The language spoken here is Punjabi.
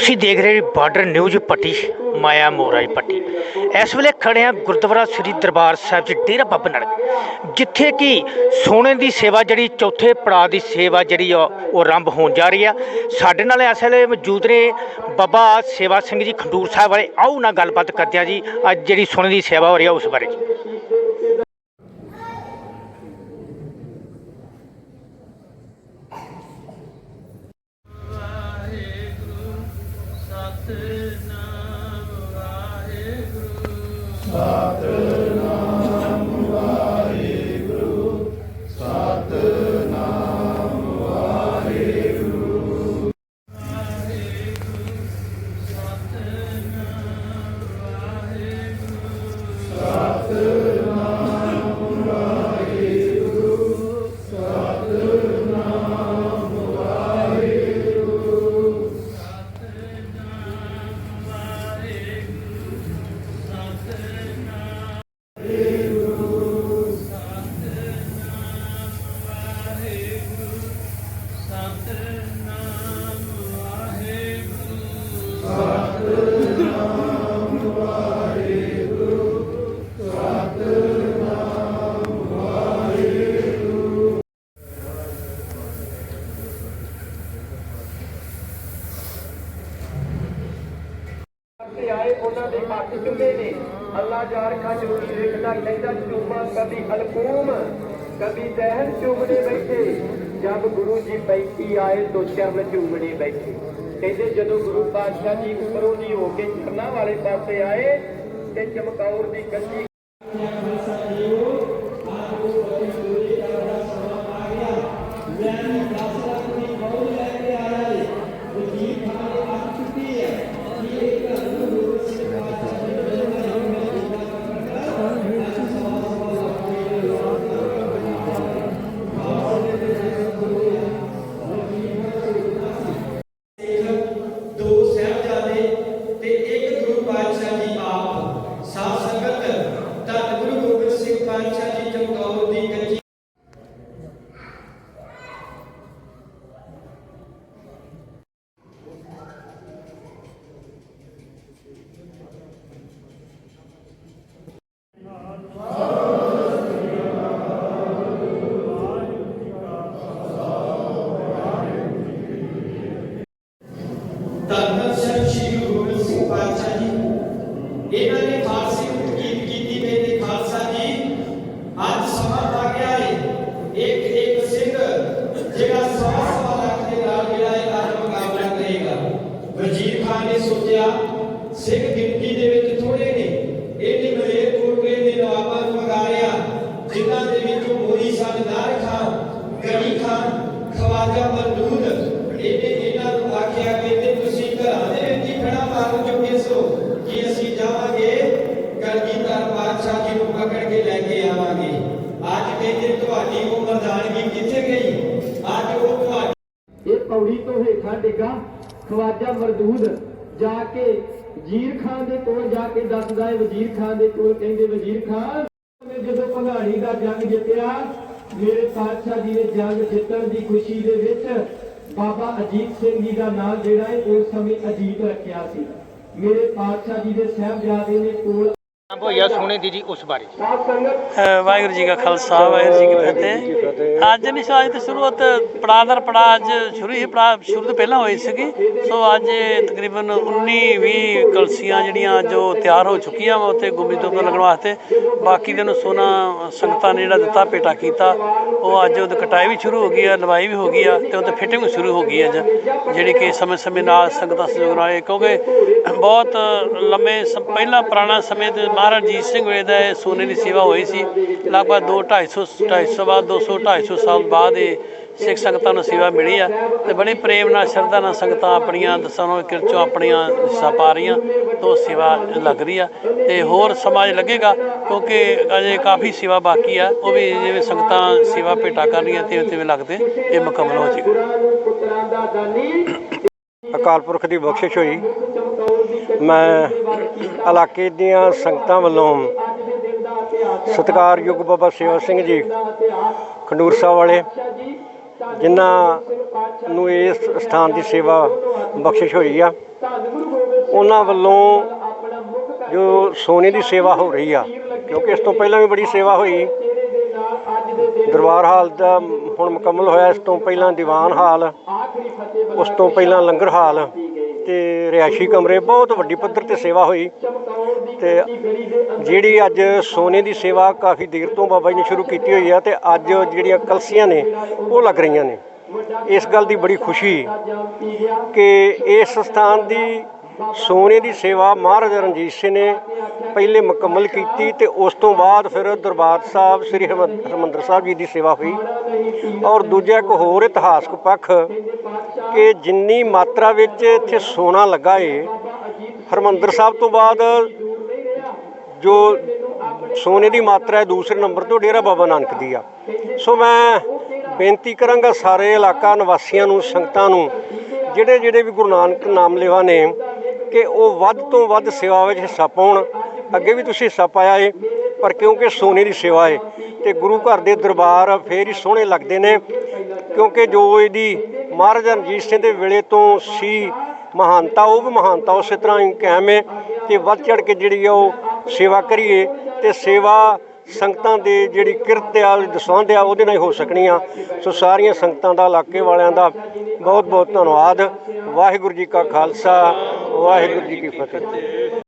ਤੁਸੀਂ ਦੇਖ ਰਹੇ ਜੀ ਬਾਰਡਰ ਨਿਊਜ਼ ਪੱਟੀ, ਮਾਇਆ ਮੋਰਾਈ ਪੱਟੀ। ਇਸ ਵੇਲੇ ਖੜੇ ਆ ਗੁਰਦੁਆਰਾ ਸ੍ਰੀ ਦਰਬਾਰ ਸਾਹਿਬ ਜੀ, ਡੇਰਾ ਬਾਬਾ ਨਾਨਕ। ਜਿੱਥੇ ਕਿ ਸੋਨੇ ਦੀ ਸੇਵਾ ਜਿਹੜੀ, ਚੌਥੇ ਪੜਾਅ ਦੀ ਸੇਵਾ ਜਿਹੜੀ ਆ, ਉਹ ਆਰੰਭ ਹੋਣ ਜਾ ਰਹੀ ਆ। ਸਾਡੇ ਨਾਲ ਇਸ ਵੇਲੇ ਮੌਜੂਦ ਨੇ ਬਾਬਾ ਸੇਵਾ ਸਿੰਘ ਜੀ, ਖੰਡੂਰ ਸਾਹਿਬ ਵਾਲੇ। ਆਓ ਨਾਲ ਗੱਲਬਾਤ ਕਰਦੇ ਆ ਜੀ, ਅੱਜ ਜਿਹੜੀ ਸੋਨੇ ਦੀ ਸੇਵਾ ਹੋ ਰਹੀ ਆ, ਉਸ ਬਾਰੇ। ਜੀ ਤੇ ਆਏ, ਉਹਨਾਂ ਦੇ ਹੱਥ ਚੁੱਲੇ ਨੇ। ਅੱਲਾ ਜਾਰ ਖਾ ਜ਼ਰੂਰੀ ਵੇਖਦਾ ਲੈਂਦਾ ਚੂਮਾ ਕਦੀ ਹਲਕੂਮ ਕਦੀ ਦਹਿਨ ਚੁੰਮਣੇ ਬੈਠੇ। ਜਦ ਗੁਰੂ ਜੀ ਬੈਠੀ ਆਏ, ਤੋ ਚਰਨ ਚੁੰਮਣੇ ਬੈਠੇ। ਕਹਿੰਦੇ, ਜਦੋਂ ਗੁਰੂ ਪਾਤਸ਼ਾਹ ਜੀ ਉੱਪਰੋਂ ਦੀ ਹੋ ਕੇ ਚਰਨਾਂ ਵਾਲੇ ਪਾਸੇ ਆਏ, ਤੇ ਚਮਕੌਰ ਦੀ ਗੱਡੀ ਇਹਨਾਂ ਨੇ ਫਾਰਸੀ ਵਿੱਚ ਗੀਤ ਕੀਤੀ, ਮੇਰੇ ਖਾਲਸਾ ਜੀ, ਅੱਜ ਸਮਾਂ ਆ ਗਿਆ ਹੈ ਇੱਕ ਇੱਕ ਸਿੰਘ, ਜਿਹੜਾ ਸਵਾ ਸਵਾ ਲੱਖ ਦੇ ਨਾਲ ਜਿਹੜਾ ਇਹ ਮੁਕਾਬਲਾ ਕਰੇਗਾ। ਵਜ਼ੀਰ ਖਾਨ ਨੇ ਸੋਚਿਆ, ਸਿੰਘ ਗਿਣਤੀ ਦੇ ਵਿੱਚ ਥੋੜੇ ਨੇ। ਇਹਨੇ ਮਲੇਰ ਕੋਟਲੇ ਦੇ ਨਵਾਬਾਂ ਨੂੰ ਮਗਾਰਿਆ ਜਿਨ੍ਹਾਂ ਦੇ ਵਿੱਚੋਂ ਮੋਰੀ ਸਰਦਾਰ ਖਾਨ ਗਨੀ ਖਾਨ, ਖਵਾਜਾ ਮਰਦੂਦ ਇਹਨੇ ਇਹਨਾਂ ਨੂੰ ਆਖਿਆ ਕਿ ਤੇ ਤੁਸੀਂ ਘਰਾਂ ਦੇ ਵਿੱਚ ਹੀ ਖੜਾ ਮਾਰ ਚੁੱਕੇ ਸੋ ਕਿ ਅਸੀਂ ਜਾਵਾਂਗੇ ਕਲਗੀਧਰ ਪਾਤਸ਼ਾਹ ਜੀ ਨੂੰ ਪਕੜ ਕੇ ਲੈ ਕੇ ਆਵਾਂਗੇ ਅੱਜ ਕਹਿੰਦੇ ਤੁਹਾਡੀ ਉਹ ਮਰਦਾਨਗੀ ਕਿੱਥੇ ਗਈ। ਅੱਜ ਉਹ ਤੁਹਾਡੀ ਇਹ ਪੌੜੀ ਤੋਂ ਹੇਠਾਂ ਡਿੱਗਾ। ਖਵਾਜਾ ਮਰਦੂਦ ਜਾ ਕੇ ਵਜ਼ੀਰ ਖਾਨ ਦੇ ਕੋਲ ਜਾ ਕੇ ਦੱਸਦਾ ਹੈ, ਵਜ਼ੀਰ ਖਾਨ ਦੇ ਕੋਲ ਕਹਿੰਦੇ, ਵਜ਼ੀਰ ਖਾਨ ਨੇ ਜਦੋਂ ਭੰਗਾਣੀ ਦਾ ਜੰਗ ਜਿੱਤਿਆ, ਮੇਰੇ ਪਾਤਸ਼ਾਹ ਜੀ ਨੇ ਜੰਗ ਜਿੱਤਣ ਦੀ ਖੁਸ਼ੀ ਦੇ ਵਿੱਚ ਬਾਬਾ ਅਜੀਤ ਸਿੰਘ ਜੀ ਦਾ ਨਾਮ ਜਿਹੜਾ ਹੈ ਉਸ ਸਮੇਂ ਅਜੀਤ ਰੱਖਿਆ ਸੀ। ਮੇਰੇ ਪਾਤਸ਼ਾਹ ਜੀ ਦੇ ਸਾਹਿਬਜ਼ਾਦੇ ਨੇ ਕੋਲ ਹੋਇਆ ਸੋਨੇ ਦੀ ਜੀ ਉਸ ਬਾਰੇ। ਅ, ਵਾਹਿਗੁਰੂ ਜੀ ਕਾ ਖਾਲਸਾ ਵਾਹਿਗੁਰੂ ਜੀ ਕੀ ਫਤਿਹ। ਅੱਜ ਨਹੀਂ ਸੋ ਅੱਜ ਤੇ ਸ਼ੁਰੂਆਤ ਪੜਾਅ ਦਰ ਪੜਾਅ ਅੱਜ ਸ਼ੁਰੂ ਹੀ ਪੜਾਅ ਸ਼ੁਰੂ ਤੋਂ ਪਹਿਲਾਂ ਹੋਈ ਸੀਗੀ। ਸੋ ਅੱਜ ਇਹ ਤਕਰੀਬਨ 19 20 ਕਲਸੀਆਂ ਜਿਹੜੀਆਂ ਜੋ ਤਿਆਰ ਹੋ ਚੁੱਕੀਆਂ ਵਾ ਉੱਥੇ ਗੁੰਮੀ ਤੋਂ ਲੱਗਣ ਵਾਸਤੇ। ਬਾਕੀ ਦੇ ਨੂੰ ਸੋਨਾ ਸੰਗਤਾਂ ਨੇ ਜਿਹੜਾ ਦਿੱਤਾ ਪੇਟਾ ਕੀਤਾ ਉਹ ਅੱਜ ਉਹਦੀ ਕਟਾਈ ਵੀ ਸ਼ੁਰੂ ਹੋ ਗਈ ਆ ਲਵਾਈ ਵੀ ਹੋ ਗਈ ਆ ਤੇ ਉਹਤੇ ਫਿਟਿੰਗ ਸ਼ੁਰੂ ਹੋ ਗਈ ਅੱਜ। ਜਿਹੜੀ ਕਿ ਸਮੇਂ ਸਮੇਂ ਨਾਲ ਸੰਗਤਾਂ ਸਹਿਯੋਗ ਨਾਲ ਇਹ ਕਿਉਂਕਿ ਬਹੁਤ ਲੰਮੇ ਸਮ- ਪਹਿਲਾਂ ਪੁਰਾਣਾ ਸਮੇਂ ਤੇ ਮਹਾਰਾਜ ਜੀਤ ਸਿੰਘ ਵੇਲੇ ਦਾ ਇਹ ਸੋਨੇ ਦੀ ਸੇਵਾ ਹੋਈ ਸੀ। ਲਗਭਗ 2 250 250 ਬਾਅਦ 200 250 ਸਾਲ ਬਾਅਦ ਇਹ ਸਿੱਖ ਸੰਗਤਾਂ ਨੂੰ ਸੇਵਾ ਮਿਲੀ ਆ ਤੇ ਬੜੀ ਪ੍ਰੇਮ ਨਾਲ, ਸ਼ਰਧਾ ਨਾਲ ਸੰਗਤਾਂ ਆਪਣੀਆਂ ਦਸਾਂ ਕਿਰਚੋਂ ਆਪਣੀਆਂ ਹਿੱਸਾ ਪਾ ਰਹੀਆਂ ਤੋਂ ਸੇਵਾ ਲੱਗ ਰਹੀ ਆ ਤੇ ਹੋਰ ਸਮਾਜ ਲੱਗੇਗਾ ਕਿਉਂਕਿ ਅਜੇ ਕਾਫੀ ਸੇਵਾ ਬਾਕੀ ਆ, ਉਹ ਵੀ ਜਿਵੇਂ ਸੰਗਤਾਂ ਸੇਵਾ ਭੇਟਾ ਕਰ ਰਹੀਆਂ ਤੇ ਤੇ ਲੱਗਦੇ, ਇਹ ਮੁਕੰਮਲ ਹੋ ਜਾਏਗਾ। ਅਕਾਲ ਪੁਰਖ ਦੀ ਬਖਸ਼ਿਸ਼ ਹੋਈ। ਮੈਂ ਇਲਾਕੇ ਦੀਆਂ ਸੰਗਤਾਂ ਵੱਲੋਂ ਸਤਿਕਾਰਯੋਗ ਬਾਬਾ ਸੇਵਾ ਸਿੰਘ ਜੀ, ਖੰਡੂਰ ਸਾਹਿਬ ਵਾਲੇ, ਜਿਨ੍ਹਾਂ ਨੂੰ ਇਸ ਸਥਾਨ ਦੀ ਸੇਵਾ ਬਖਸ਼ਿਸ਼ ਹੋਈ ਆ, ਉਹਨਾਂ ਵੱਲੋਂ ਜੋ ਸੋਨੇ ਦੀ ਸੇਵਾ ਹੋ ਰਹੀ ਆ, ਕਿਉਂਕਿ ਇਸ ਤੋਂ ਪਹਿਲਾਂ ਵੀ ਬੜੀ ਸੇਵਾ ਹੋਈ, ਦਰਬਾਰ ਹਾਲ ਦਾ ਹੁਣ ਮੁਕੰਮਲ ਹੋਇਆ, ਇਸ ਤੋਂ ਪਹਿਲਾਂ ਦੀਵਾਨ ਹਾਲ, ਉਸ ਤੋਂ ਪਹਿਲਾਂ ਲੰਗਰ ਹਾਲ ਤੇ ਰਿਹਾਇਸ਼ੀ ਕਮਰੇ, ਬਹੁਤ ਵੱਡੀ ਪੱਧਰ ਤੇ ਸੇਵਾ ਹੋਈ ਤੇ ਜਿਹੜੀ ਅੱਜ ਸੋਨੇ ਦੀ ਸੇਵਾ ਕਾਫੀ ਦੇਰ ਤੋਂ ਬਾਬਾ ਜੀ ਨੇ ਸ਼ੁਰੂ ਕੀਤੀ ਹੋਈ ਹੈ ਤੇ ਅੱਜ ਜਿਹੜੀਆਂ ਕਲਸੀਆਂ ਨੇ, ਉਹ ਲੱਗ ਰਹੀਆਂ ਨੇ। ਇਸ ਗੱਲ ਦੀ ਬੜੀ ਖੁਸ਼ੀ ਕਿ ਇਸ ਸਥਾਨ ਦੀ ਸੋਨੇ ਦੀ ਸੇਵਾ ਮਹਾਰਾਜਾ ਰਣਜੀਤ ਸਿੰਘ ਨੇ ਪਹਿਲੇ ਮੁਕੰਮਲ ਕੀਤੀ ਤੇ ਉਸ ਤੋਂ ਬਾਅਦ ਫਿਰ ਦਰਬਾਰ ਸਾਹਿਬ ਸ੍ਰੀ ਹਰਿਮੰ- ਹਰਿਮੰਦਰ ਸਾਹਿਬ ਜੀ ਦੀ ਸੇਵਾ ਹੋਈ। ਔਰ ਦੂਜਾ ਇੱਕ ਹੋਰ ਇਤਿਹਾਸਕ ਪੱਖ ਕਿ ਜਿੰਨੀ ਮਾਤਰਾ ਵਿੱਚ ਇੱਥੇ ਸੋਨਾ ਲੱਗਾ ਏ, ਹਰਿਮੰਦਰ ਸਾਹਿਬ ਤੋਂ ਬਾਅਦ ਜੋ ਸੋਨੇ ਦੀ ਮਾਤਰਾ ਹੈ ਦੂਸਰੇ ਨੰਬਰ ਤੋਂ ਡੇਰਾ ਬਾਬਾ ਨਾਨਕ ਦੀ ਆ। ਸੋ ਮੈਂ ਬੇਨਤੀ ਕਰਾਂਗਾ ਸਾਰੇ ਇਲਾਕਾ ਨਿਵਾਸੀਆਂ ਨੂੰ, ਸੰਗਤਾਂ ਨੂੰ ਜਿਹੜੇ ਜਿਹੜੇ ਵੀ ਗੁਰੂ ਨਾਨਕ ਨਾਮ ਲੈਵਾ ਨੇ ਕਿ ਉਹ ਵੱਧ ਤੋਂ ਵੱਧ ਸੇਵਾ ਵਿੱਚ ਹਿੱਸਾ ਪਾਉਣ। ਅੱਗੇ ਵੀ ਤੁਸੀਂ ਹਿੱਸਾ ਪਾਇਆ ਏ, ਪਰ ਕਿਉਂਕਿ ਸੋਨੇ ਦੀ ਸੇਵਾ ਏ, ਤੇ ਗੁਰੂ ਘਰ ਦੇ ਦਰਬਾਰ ਫੇਰ ਹੀ ਸੋਹਣੇ ਲੱਗਦੇ ਨੇ, ਕਿਉਂਕਿ ਜੋ ਇਹਦੀ ਮਹਾਰਾਜਾ ਰਣਜੀਤ ਸਿੰਘ ਦੇ ਵੇਲੇ ਤੋਂ ਸੀ ਮਹਾਨਤਾ, ਉਹ ਵੀ ਮਹਾਨਤਾ ਉਸੇ ਤਰ੍ਹਾਂ ਹੀ ਕਾਇਮ ਹੈ ਤੇ ਵੱਧ ਚੜ ਕੇ ਜਿਹੜੀ ਆ ਉਹ ਸੇਵਾ ਕਰੀਏ, ਤੇ ਸੇਵਾ ਸੰਗਤਾਂ ਦੇ ਜਿਹੜੀ ਕਿਰਤ ਆ, ਦਸਵੰਧ ਆ, ਉਹਦੇ ਨਾਲ ਹੀ ਹੋ ਸਕਣੀ ਆ। ਸੋ ਸਾਰੀਆਂ ਸੰਗਤਾਂ ਦਾ, ਇਲਾਕੇ ਵਾਲਿਆਂ ਦਾ ਬਹੁਤ ਬਹੁਤ ਧੰਨਵਾਦ। ਵਾਹਿਗੁਰੂ ਜੀ ਕਾ ਖਾਲਸਾ। ਵਾਹਿਗੁਰੂ ਜੀ ਕੀ ਫਤਿਹ।